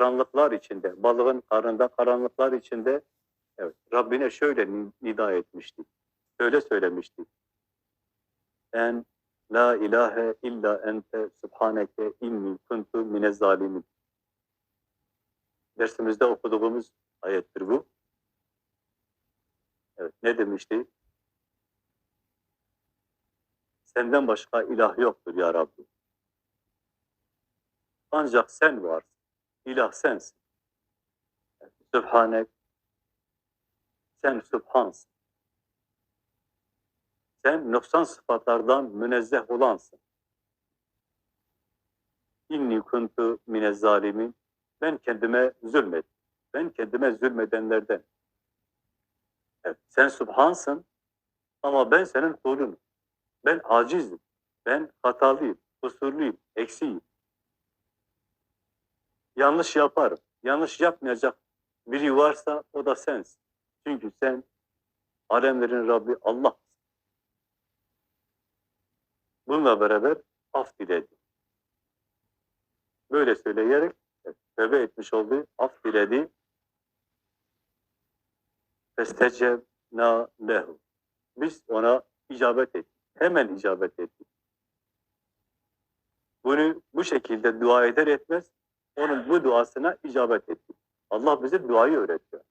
karanlıklar içinde, balığın karnında karanlıklar içinde evet, Rabbine şöyle ni- nida etmişti. Şöyle söylemişti. En la ilahe illa ente subhaneke inni kuntu minez zalimin. Dersimizde okuduğumuz ayettir bu. Evet, ne demişti? Senden başka ilah yoktur ya Rabbi. Ancak sen varsın. İlah sensin. Sübhanek. Sen Sübhansın. Sen noksan sıfatlardan münezzeh olansın. İnni kuntu minez zalimin. Ben kendime zulmettim. Ben kendime zulmedenlerden. Evet, sen Sübhansın ama ben senin kulunum. Ben acizim. Ben hatalıyım, kusurluyum, eksiğim. Yanlış yaparım. Yanlış yapmayacak biri varsa o da sensin. Çünkü sen alemlerin Rabbi Allah. Bununla beraber af diledi. Böyle söyleyerek tövbe etmiş oldu, af diledi. Festecebna lehu. Biz ona icabet ettik. Hemen icabet ettik. Bunu bu şekilde dua eder etmez onun bu duasına icabet ettik. Allah bize duayı öğretiyor.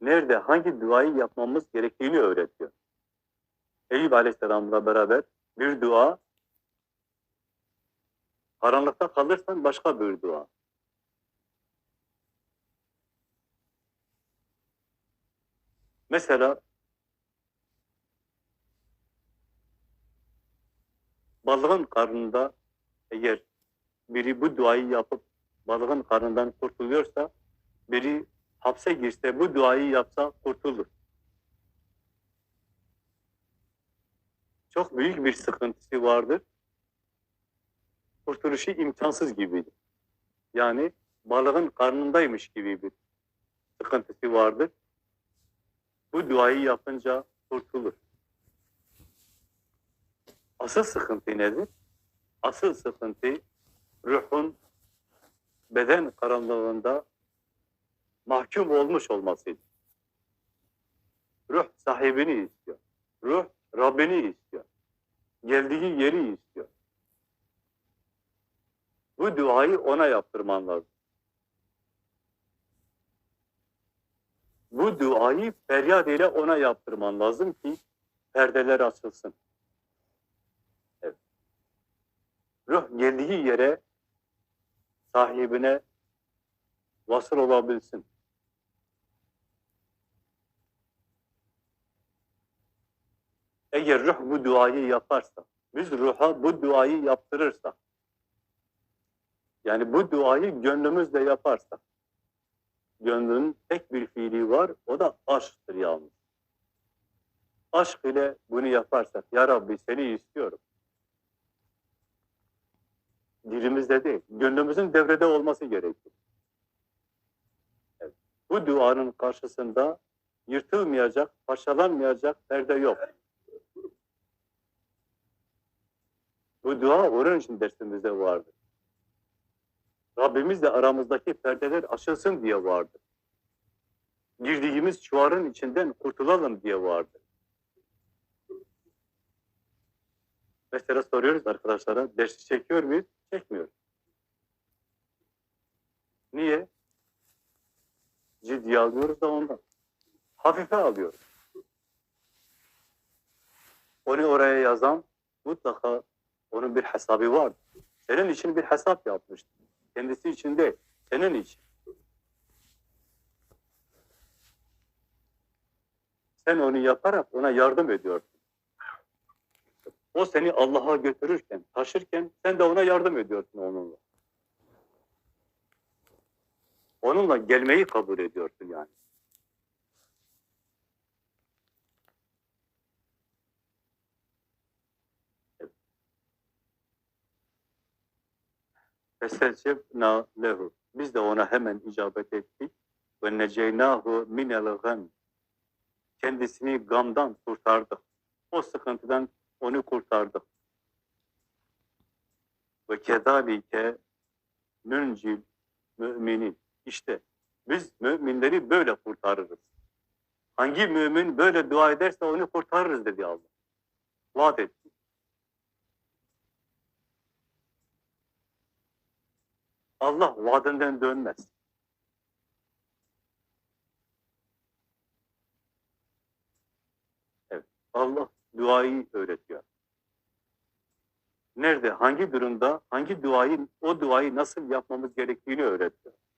Nerede, hangi duayı yapmamız gerektiğini öğretiyor. Eyüp Aleyhisselam'la beraber bir dua, karanlıkta kalırsan başka bir dua. Mesela balığın karnında eğer biri bu duayı yapıp balığın karnından kurtuluyorsa, biri hapse girse bu duayı yapsa kurtulur. Çok büyük bir sıkıntısı vardır. Kurtuluşu imkansız gibidir. Yani balığın karnındaymış gibi bir sıkıntısı vardır. Bu duayı yapınca kurtulur. Asıl sıkıntı nedir? Asıl sıkıntı ruhun beden karanlığında mahkum olmuş olmasıydı. Ruh sahibini istiyor. Ruh Rabbini istiyor. Geldiği yeri istiyor. Bu duayı ona yaptırman lazım. Bu duayı feryat ile ona yaptırman lazım ki perdeler açılsın. Evet. Ruh geldiği yere sahibine vasıl olabilsin. Eğer ruh bu duayı yaparsa, biz ruha bu duayı yaptırırsak, yani bu duayı gönlümüzle yaparsak, gönlün tek bir fiili var, o da aşktır yalnız. Aşk ile bunu yaparsak, Ya Rabbi seni istiyorum. Dilimizde değil, gönlümüzün devrede olması gerekir. Evet. Bu duanın karşısında yırtılmayacak, parçalanmayacak perde yok. Bu dua onun için dersimizde vardır. Rabbimizle aramızdaki perdeler aşılsın diye vardır. Girdiğimiz çuvarın içinden kurtulalım diye vardır. Mesela soruyoruz arkadaşlara, dersi çekiyor muyuz? Çekmiyoruz. Niye? Ciddiye almıyoruz da ondan. Hafife alıyoruz. Onu oraya yazan mutlaka onun bir hesabı vardır. Senin için bir hesap yapmıştır. Kendisi için değil, senin için. Sen onu yaparak ona yardım ediyorsun. O seni Allah'a götürürken, taşırken sen de ona yardım ediyorsun onunla. Onunla gelmeyi kabul ediyorsun yani. Fesecebna lehu. Biz de ona hemen icabet ettik. Ve neceynahu minel gam. Kendisini gamdan kurtardık. O sıkıntıdan onu kurtardık. Ve kedalike nüncil müminin. İşte biz müminleri böyle kurtarırız. Hangi mümin böyle dua ederse onu kurtarırız dedi Allah. Vaat etti. Allah vaadinden dönmez. Evet, Allah duayı öğretiyor. Nerede, hangi durumda, hangi duayı, o duayı nasıl yapmamız gerektiğini öğretiyor.